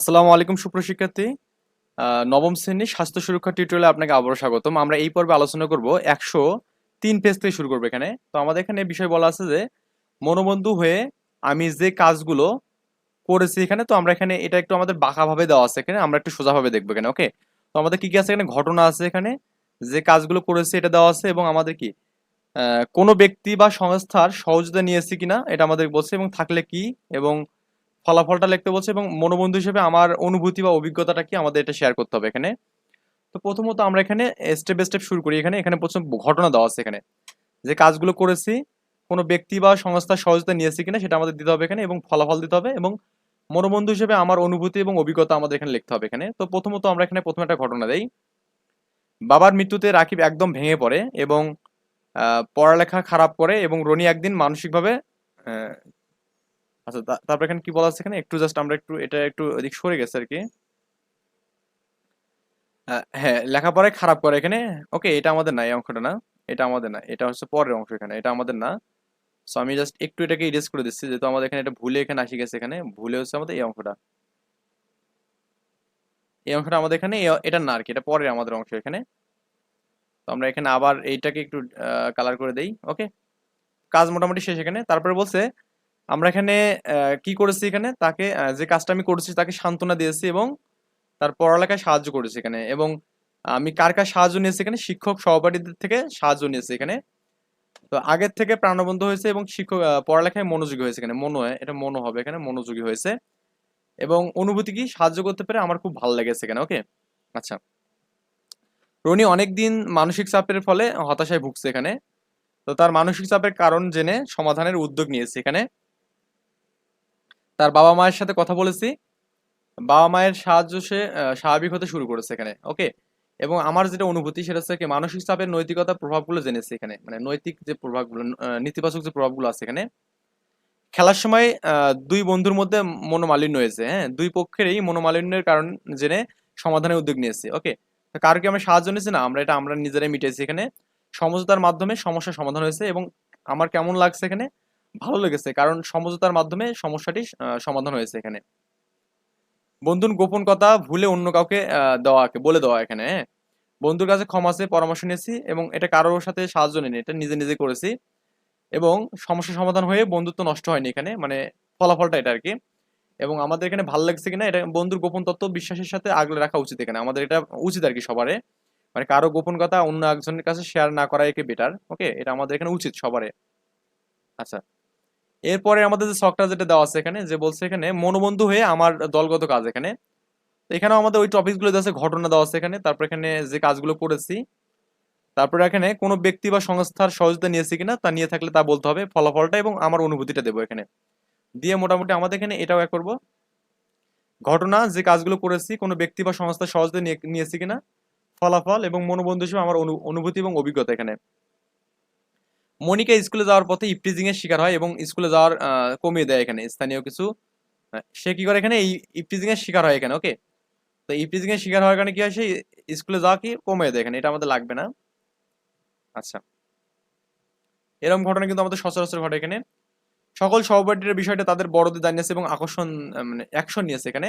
আসসালামু আলাইকুম সুপ্রশিক্ষার্থী নবম শ্রেণির স্বাস্থ্য সুরক্ষা টিউটোরিয়ালে আপনাকে আবারও স্বাগতম। আমরা এই পর্বে আলোচনা করব একশো তিন পেজ থেকে শুরু করব এখানে। তো আমাদের এখানে বিষয় বলা আছে যে, মনোবন্ধু হয়ে আমি যে কাজগুলো করেছি এখানে, তো আমরা এখানে এটা একটু আমাদের বাঁকাভাবে দেওয়া আছে এখানে। আমরা একটু সোজাভাবে দেখব এখানে ওকে তো আমাদের কি কি আছে এখানে? ঘটনা আছে এখানে, যে কাজগুলো করেছি এটা দেওয়া আছে এবং আমাদের কি কোনো ব্যক্তি বা সংস্থার সহযোগিতা নিয়েছি কিনা এটা আমাদের বলছে এবং থাকলে কি এবং ফলাফলটা লিখতে বলছে এবং মনোবন্ধু হিসেবে আমার অনুভূতি বা অভিজ্ঞতাটা কি আমাদের এটা শেয়ার করতে হবে এখানে। তো প্রথমত আমরা এখানে স্টেপ বাই স্টেপ শুরু করি। এখানে এখানে প্রথম ঘটনা দেওয়া আছে এখানে। যে কাজগুলো করেছি, কোনো ব্যক্তি বা সংস্থার সহযোগিতা নিয়েছি কিনা সেটা আমাদের দিতে হবে এখানে এবং ফলাফল দিতে হবে এবং মনোবন্ধু হিসেবে আমার অনুভূতি এবং অভিজ্ঞতা আমাদের এখানে লিখতে হবে এখানে। তো প্রথমত আমরা এখানে প্রথমে একটা ঘটনা দেই। বাবার মৃত্যুতে রাকিব একদম ভেঙে পড়ে এবং পড়ালেখা খারাপ করে এবং রনি একদিন মানসিকভাবে আচ্ছা তারপর এখানে কি বলা আছে এখানে? একটু জাস্ট আমরা একটু এটা একটু এদিক সরে গেছে আর কি। হ্যাঁ লেখাপড়ায় খারাপ করে এখানে। ওকে, এটা আমাদের না এই অংশটা না। এটা আমাদের না। এটা হচ্ছে পরের অংশ এখানে। এটা আমাদের না। সো আমি জাস্ট একটু এটাকে ইরেজ করে দিচ্ছি, যেহেতু আমাদের এখানে এটা ভুলে এখানে আসি গেছে এখানে। ভুলে হচ্ছে আমাদের এই অংশটা। এই অংশটা আমাদের এখানে এটা না আর কি। এটা পরের আমাদের অংশ এখানে। তো আমরা এখানে আবার এইটাকে একটু কালার করে দেই। ওকে, কাজ মোটামুটি শেষ এখানে। তারপরে বলছে আমরা এখানে কি করেছি এখানে? তাকে যে কাজটা আমি করেছি তাকে সান্ত্বনা দিয়েছি এবং তার পড়ালেখায় সাহায্য করেছি এখানে এবং আমি কার কার সাহায্য নিয়েছি এখানে? শিক্ষক সহপাঠীদের থেকে সাহায্য নিয়েছি এখানে। তো আগের থেকে প্রাণবন্ত হয়েছে এবং শিক্ষক পড়ালেখায় মনোযোগী হয়েছে এখানে। মনো, এটা মনো হবে এখানে, মনোযোগী হয়েছে এবং অনুভূতি কি? সাহায্য করতে পেরে আমার খুব ভালো লেগেছে এখানে, ওকে? আচ্ছা। রনি অনেকদিন মানসিক চাপের ফলে হতাশায় ভুগছে এখানে। তো তার মানসিক চাপের কারণ জেনে সমাধানের উদ্যোগ নিয়েছে এখানে। তার বাবা মায়ের সাথে কথা বলেছি। বাবা মায়ের সাহায্য সে স্বাভাবিক হতে শুরু করেছে এখানে, ওকে? এবং আমার যেটা অনুভূতি সেটা হচ্ছে মানসিক চাপের নৈতিকতার প্রভাবগুলো জেনেছে এখানে মানে নৈতিক যে প্রভাবগুলো নেতিবাচক যে প্রভাবগুলো আছে এখানে। খেলার সময় দুই বন্ধুর মধ্যে মনোমালিন্য হয়েছে হ্যাঁ? দুই পক্ষেরই মনোমালিন্যের কারণ জেনে সমাধানের উদ্যোগ নিয়েছি, ওকে? কার কি আমরা সাহায্য নিয়েছি? না, আমরা এটা আমরা নিজেরাই মিটেছি এখানে। সমঝোতার মাধ্যমে সমস্যার সমাধান হয়েছে এবং আমার কেমন লাগছে এখানে? ভালো লেগেছে, কারণ সমঝোতার মাধ্যমে সমস্যাটি সমাধান হয়েছে এখানে। বন্ধুর গোপন কথা ভুলে অন্য কাউকে দেওয়াকে বলে দেওয়া এখানে হ্যাঁ? বন্ধুর কাছে ক্ষমা চেয়ে পরামর্শ নিয়েছি এবং এটা কারোর সাথে সাহায্য নিইনি, এটা নিজে নিজে করেছি এবং সমস্যা সমাধান হয়ে বন্ধুত্ব নষ্ট হয়নি এখানে মানে ফলাফলটা এটা আর কি এবং আমাদের এখানে ভালো লাগছে কিনা, এটা বন্ধুর গোপন তত্ত্ব বিশ্বাসের সাথে আগলে রাখা উচিত এখানে, আমাদের এটা উচিত আর কি সবারে। মানে কারও গোপন কথা অন্য একজনের কাছে শেয়ার না করা একে বেটার ওকে এটা আমাদের এখানে উচিত সবারে। আচ্ছা। এরপরে আমাদের যে শখটা যেটা দেওয়া আছে এখানে, যে বলছে এখানে, মনোবন্ধু হয়ে আমার দলগত কাজ এখানে। এখানেও আমাদের ওই টপিকগুলো দেওয়া আছে, ঘটনা দেওয়া আছে এখানে, তারপর এখানে যে কাজগুলো করেছি, তারপরে এখানে কোনো ব্যক্তি বা সংস্থার সহযোগিতা নিয়েছি কিনা তা নিয়ে থাকলে তা বলতে হবে, ফলাফলটা এবং আমার অনুভূতিটা দেবো এখানে। দিয়ে মোটামুটি আমাদের এখানে এটাও এক করব। ঘটনা, যে কাজগুলো করেছি, কোনো ব্যক্তি বা সংস্থার সহযোগিতা নিয়ে- নিয়েছি কিনা, ফলাফল এবং মনোবন্ধু হিসেবে আমার অনু- অনুভূতি এবং অভিজ্ঞতা এখানে। মনিকা স্কুলে যাওয়ার পথে ইপটিজিং এর শিকার হয় এবং স্কুলে যাওয়ার কমিয়ে দেয় এখানে, স্থানীয় কিছু। সে কি করে এখানে? এই এর শিকার হয় এখানে ওকে তো ইপটিজিং এর শিকার হওয়ার কারণে কি হয়? সে স্কুলে যাওয়া কি? কমিয়ে দেয় এখানে, এটা আমাদের লাগবে না। আচ্ছা। এরকম ঘটনা কিন্তু আমাদের সচরাচর ঘটে এখানে। সকল সহপাঠীর বিষয়টা তাদের বড়দের জানিয়েছে এবং আকর্ষণ মানে অ্যাকশন নিয়েছে এখানে।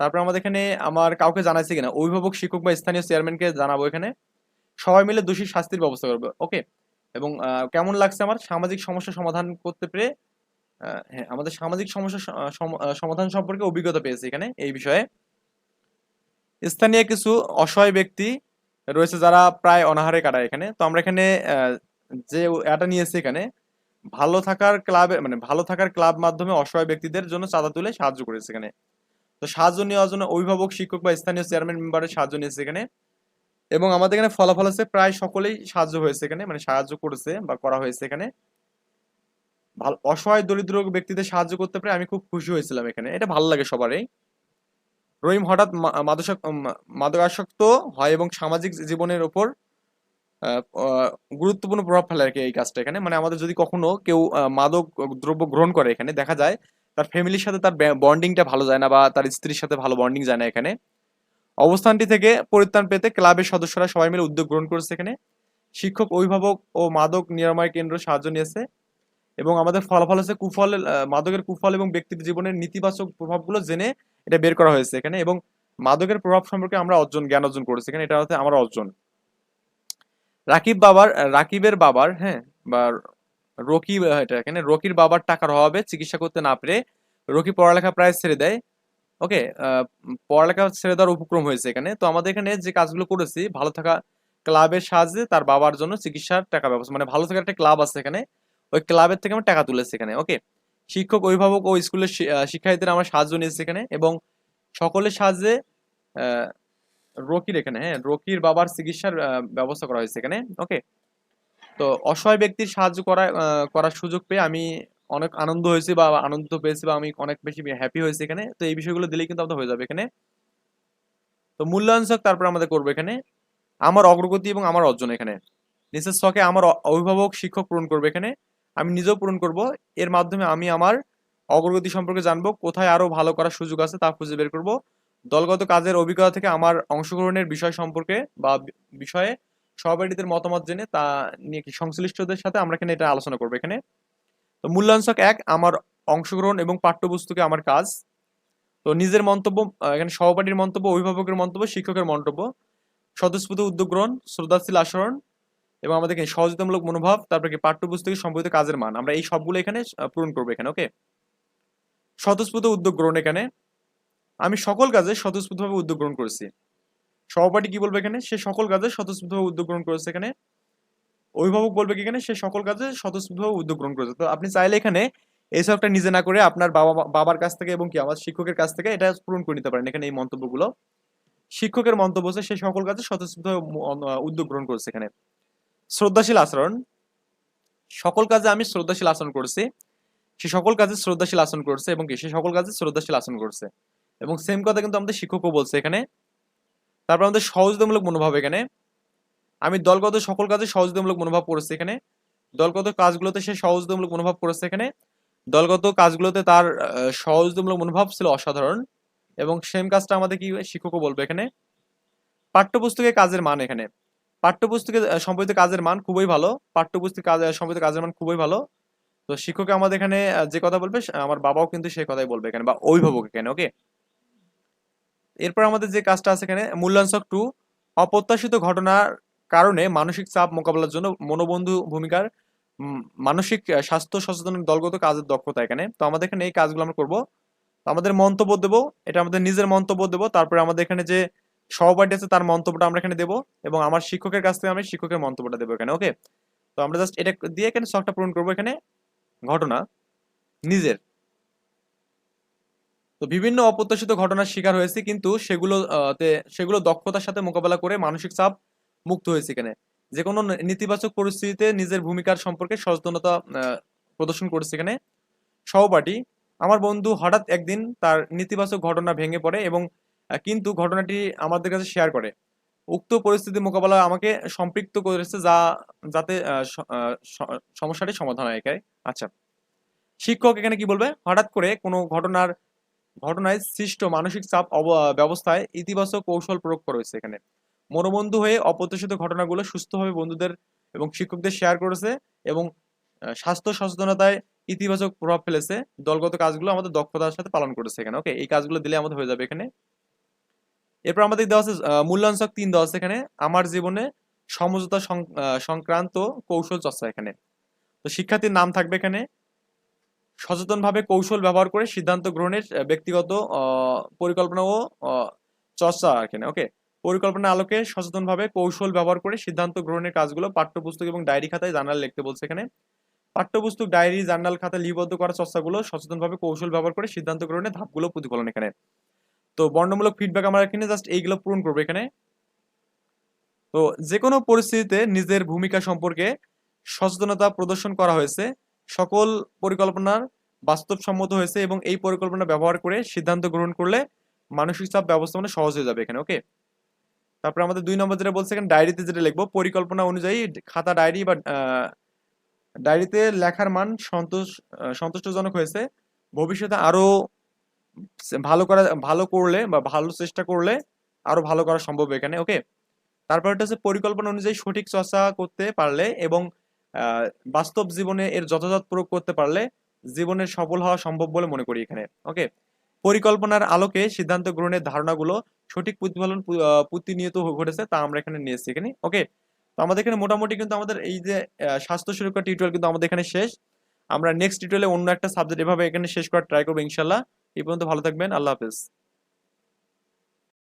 তারপর আমাদের এখানে আমার কাউকে জানাইছে কিনা? অভিভাবক, শিক্ষক বা স্থানীয় চেয়ারম্যানকে জানাব এখানে। সবাই মিলে দোষী শাস্তির ব্যবস্থা করবে ওকে এবং কেমন লাগছে আমার? সামাজিক সমস্যা সমাধান করতে পেরে হ্যাঁ আমাদের সামাজিক সমস্যা সম- সমাধান সম্পর্কে অভিজ্ঞতা পেয়েছি এখানে, এই বিষয়ে। স্থানীয় কিছু অসহায় ব্যক্তি রয়েছে যারা প্রায় অনাহারে কাটায় এখানে। তো আমরা এখানে যে এটা নিয়েছি এখানে, ভালো থাকার ক্লাবে মানে ভালো থাকার ক্লাব মাধ্যমে অসহায় ব্যক্তিদের জন্য চাঁদা তুলে সাহায্য করেছে এখানে। তো সাহায্য নেওয়ার জন্য অভিভাবক, শিক্ষক বা স্থানীয় চেয়ারম্যান মেম্বারের সাহায্য নিয়েছে এখানে। এবং আমাদের এখানে ফলাফল আছে প্রায় সকলেই সাহায্য হয়েছে এখানে মানে সাহায্য করেছে বা করা হয়েছে এখানে। ভালো অসহায় দরিদ্র ব্যক্তিদের সাহায্য করতে পেরে আমি খুব খুশি হয়েছিলাম এখানে। এটা ভালো লাগে সবারই। রহিম হঠাৎ মা- মাদকাসক মা- মাদকাসক্ত হয় এবং সামাজিক জীবনের আহ, গুরুত্বপূর্ণ প্রভাব ফেলে আর কি এই কাজটা এখানে। মানে আমাদের যদি কখনো কেউ মাদক দ্রব্য গ্রহণ করে এখানে দেখা যায় তার ফ্যামিলির সাথে তার বন্ডিংটা ভালো যায় না বা তার স্ত্রীর সাথে ভালো বন্ডিং যায় না এখানে। অবস্থানটি থেকে পরিত্রাণ পেতে ক্লাবের সদস্যরা সবাই মিলে উদ্যোগ গ্রহণ করেছে এখানে। শিক্ষক, অভিভাবক ও মাদক নিরাময় কেন্দ্র সাহায্য নিয়েছে এবং আমাদের ফলাফল হচ্ছে কুফল মাদকের কুফল এবং ব্যক্তির জীবনের নেতিবাচক প্রভাবগুলো জেনে এটা বের করা হয়েছে এখানে এবং মাদকের প্রভাব সম্পর্কে আমরা অর্জন, জ্ঞান অর্জন করেছি। এখানে এটা হচ্ছে আমার অর্জন। রাকিব বাবার, রাকিবের বাবার হ্যাঁ বা রকি এটা এখানে রকির বাবার টাকার অভাবে চিকিৎসা করতে না পেরে রকি পড়ালেখা প্রায় ছেড়ে দেয়। ওকে পড়ালেখা ছেড়ে দেওয়ার উপক্রম হয়েছে এখানে। তো আমাদের এখানে যে কাজগুলো করেছি, ভালো থাকা ক্লাবের সাহায্যে তার বাবার জন্য চিকিৎসার টাকা ব্যবস্থা মানে ভালো থাকার একটা ক্লাব আছে এখানে, ওই ক্লাবের থেকে আমরা টাকা তুলেছি এখানে। ওকে শিক্ষক, অভিভাবক ও স্কুলের শিক্ষার্থীদের আমরা সাহায্য নিয়েছি এখানে এবং সকলের সাহায্যে রকির এখানে হ্যাঁ রকির বাবার চিকিৎসার ব্যবস্থা করা হয়েছে এখানে। ওকে তো অসহায় ব্যক্তির সাহায্য করা করার সুযোগ পেয়ে আমি অনেক আনন্দ হয়েছি বা আনন্দ পেয়েছি বা আমি অনেক বেশি হ্যাপি হয়েছি এখানে। তো এই বিষয়গুলো দিলেই কিন্তু আমাদের হয়ে যাবে এখানে। তো মূল্যায়ন ছক তারপর আমাদের করব এখানে। আমার অগ্রগতি এবং আমার অর্জন এখানে। নিচের ছকে আমার অভিভাবক, শিক্ষক পূরণ করবে এখানে। আমি নিজেও পূরণ করব। এর মাধ্যমে আমি আমার অগ্রগতি সম্পর্কে জানব। কোথায় আরও ভালো করার সুযোগ আছে তা খুঁজে বের করব। দলগত কাজের অভিজ্ঞতা থেকে আমার অংশগ্রহণের বিষয় সম্পর্কে বা বি- বিষয়ে সহপাঠীদের মতামত জেনে তা নিয়ে কি সংশ্লিষ্টদের সাথে আমরা এখানে এটা আলোচনা করব এখানে। তো মূল্যায়ন ছক এক, আমার অংশগ্রহণ এবং পাঠ্যপুস্তকে আমার কাজ। তো নিজের মন্তব্য এখানে সহপাঠীর মন্তব্য, অভিভাবকের মন্তব্য, শিক্ষকের মন্তব্য। স্বতঃস্ফূর্ত উদ্যোগ গ্রহণ শ্রদ্ধাশীল আচরণ এবং আমাদের সহযোগিতামূলক মনোভাব, তারপরে কি পাঠ্যপুস্তকে সম্পর্কিত কাজের মান। আমরা এই সবগুলো এখানে পূরণ করব এখানে ওকে স্বতঃস্ফূর্ত উদ্যোগ গ্রহণ এখানে। আমি সকল কাজে স্বতঃস্ফূর্তভাবে উদ্যোগ গ্রহণ করেছি। সহপাঠী কি বলবে এখানে? সে সকল কাজে স্বতঃস্ফূর্তভাবে উদ্যোগ গ্রহণ করেছে এখানে। অভিভাবক বলবে কি এখানে, সে সকল কাজে স্বতঃস্ফূর্তভাবে উদ্যোগ গ্রহণ করেছে। তো আপনি চাইলে এখানে এই সবটা নিজে না করে আপনার বাবা, বাবার কাছ থেকে এবং কি আমার শিক্ষকের কাছ থেকে এটা পূরণ করে নিতে পারেন এখানে এই মন্তব্যগুলো। শিক্ষকের মন্তব্য হচ্ছে, সে সকল কাজে স্বতঃস্ফূর্তভাবে উদ্যোগ গ্রহণ করেছে এখানে। শ্রদ্ধাশীল আচরণ। সকল কাজে আমি শ্রদ্ধাশীল আচরণ করেছি। সে সকল কাজে শ্রদ্ধাশীল আচরণ করছে এবং কি সে সকল কাজে শ্রদ্ধাশীল আচরণ করছে। এবং সেম কথা কিন্তু আমাদের শিক্ষকও বলছে এখানে। তারপর আমাদের সহযোগিতামূলক মনোভাব এখানে। আমি দলগত সকল কাজে সহযোগিতামূলক মনোভাব করেছি এখানে। দলগত কাজগুলোতে সে সহযোগিতামূলক মনোভাব করেছে এখানে। দলগত কাজগুলোতে তার সহযোগিতামূলক মনোভাব ছিল অসাধারণ এবং সেম কাজটা আমাদের কি শিক্ষকও বলবে এখানে। পাঠ্যপুস্তকের কাজের মান এখানে। পাঠ্যপুস্তকে সম্পর্কিত কাজের মান খুবই ভালো। পাঠ্যপুস্তক কাজ সম্পর্কিত কাজের মান খুবই ভালো। তো শিক্ষক আমাদের এখানে যে কথা বলবে আমার বাবাও কিন্তু সেই কথাই বলবে এখানে বা অভিভাবক এখানে ওকে এরপর আমাদের যে কাজটা আছে এখানে, মূল্যাংশক টু অপ্রত্যাশিত ঘটনার কারণে মানসিক চাপ মোকাবেলার জন্য মনোবন্ধু ভূমিকার মানসিক স্বাস্থ্য সচেতন দলগত কাজের দক্ষতা এখানে। তো আমাদের এখানে এই কাজগুলো আমরা করব। আমাদের মন্তব্য দেবো। এটা আমাদের নিজের মন্তব্য দেবো। তারপরে আমাদের এখানে যে সহপাঠী আছে তার মন্তব্যটা আমরা এখানে দেবো এবং আমার শিক্ষকের কাছ থেকে আমি শিক্ষকের মন্তব্যটা দেবো এখানে। ওকে? তো আমরা জাস্ট এটা দিয়ে এখানে শখটা পূরণ করব এখানে। ঘটনা নিজের। তো বিভিন্ন অপ্রত্যাশিত ঘটনার শিকার হয়েছে কিন্তু সেগুলো সেগুলো দক্ষতার সাথে মোকাবেলা করে মানসিক চাপ মুক্ত হয়েছে এখানে। যে কোনো নেতিবাচক পরিস্থিতিতে নিজের ভূমিকার সম্পর্কে সচেতনতা প্রদর্শন করেছে এখানে। সহপাঠী, আমার বন্ধু হঠাৎ একদিন তার নেতিবাচক ঘটনা ভেঙে পড়ে এবং কিন্তু ঘটনাটি আমাদের কাছে শেয়ার করে। উক্ত পরিস্থিতি মোকাবেলা আমাকে সম্পৃক্ত করেছে যা, যাতে সমস্যাটি সমাধান হয় এখানে। আচ্ছা। শিক্ষক এখানে কি বলবে? হঠাৎ করে কোনো ঘটনার, ঘটনায় সৃষ্ট মানসিক চাপ ব্যবস্থায় ইতিবাচক কৌশল প্রয়োগ করা হয়েছে এখানে। মনোবন্ধু হয়ে অপ্রত্যাশিত ঘটনাগুলো সুস্থভাবে বন্ধুদের এবং শিক্ষকদের শেয়ার করেছে এবং স্বাস্থ্য সচেতনতায় ইতিবাচক প্রভাব ফেলেছে। দলগত কাজগুলো আমাদের দক্ষতার সাথে পালন করেছে এখানে। ওকে এই কাজগুলো দিলে আমাদের হয়ে যাবে এখানে। এরপর আমাদের দেওয়া আছে ছক তিন দেওয়া আছে এখানে। আমার জীবনে সমঝোতা সংক্রান্ত কৌশল চর্চা এখানে। তো শিক্ষার্থীর নাম থাকবে এখানে। সচেতনভাবে কৌশল ব্যবহার করে সিদ্ধান্ত গ্রহণের ব্যক্তিগত পরিকল্পনা ও চর্চা এখানে। ওকে পরিকল্পনা আলোকে সচেতনভাবে কৌশল ব্যবহার করে সিদ্ধান্ত গ্রহণের কাজগুলো পাঠ্যপুস্তক এবং ডায়েরি খাতায় জার্নাল লিখতে বলছে এখানে। পাঠ্যপুস্তক, ডায়েরি, জার্নাল খাতায় লিপিবদ্ধ করা চর্চাগুলো সচেতনভাবে কৌশল ব্যবহার করে সিদ্ধান্ত গ্রহণের ধাপগুলো প্রতিফলন এখানে। তো বর্ণমূলক ফিডব্যাক আমরা এখানে জাস্ট এইগুলো পূরণ করব এখানে। তো যে কোনো পরিস্থিতিতে নিজের ভূমিকা সম্পর্কে সচেতনতা প্রদর্শন করা হয়েছে, সকল পরিকল্পনার বাস্তবসম্মত হয়েছে এবং এই পরিকল্পনা ব্যবহার করে সিদ্ধান্ত গ্রহণ করলে মানসিক চাপ ব্যবস্থাপনা সহজ হয়ে যাবে এখানে ওকে তারপর আমাদের দুই নম্বর যেটা বলছে এখানে ডায়েরিতে যেটা লিখব, পরিকল্পনা অনুযায়ী খাতা ডায়েরি বা ডায়েরিতে লেখার মান সন্তোষ সন্তুষ্টজনক হয়েছে। ভবিষ্যতে আরও ভালো করা, ভালো করলে বা ভালো চেষ্টা করলে আরও ভালো করা সম্ভব এখানে ওকে তারপর হচ্ছে পরিকল্পনা অনুযায়ী সঠিক চর্চা করতে পারলে এবং বাস্তব জীবনে এর যথাযথ প্রয়োগ করতে পারলে জীবনের সফল হওয়া সম্ভব বলে মনে করি এখানে ওকে পরিকল্পনার আলোকে সিদ্ধান্ত গ্রহণের ধারণাগুলো সঠিক প্রতিফলন প্রতিনিয়ত ঘটেছে, তা আমরা এখানে নিয়ে এসেছি এখানে ওকে তো আমাদের এখানে মোটামুটি কিন্তু আমাদের এই যে স্বাস্থ্য সুরক্ষা টিউটোরিয়াল কিন্তু আমাদের এখানে শেষ। আমরা নেক্সট টিউটোরিয়ালে অন্য একটা সাবজেক্ট এভাবে এখানে শেষ করার ট্রাই করব ইনশাল্লাহ এই পর্যন্ত ভালো থাকবেন, আল্লাহ হাফেজ।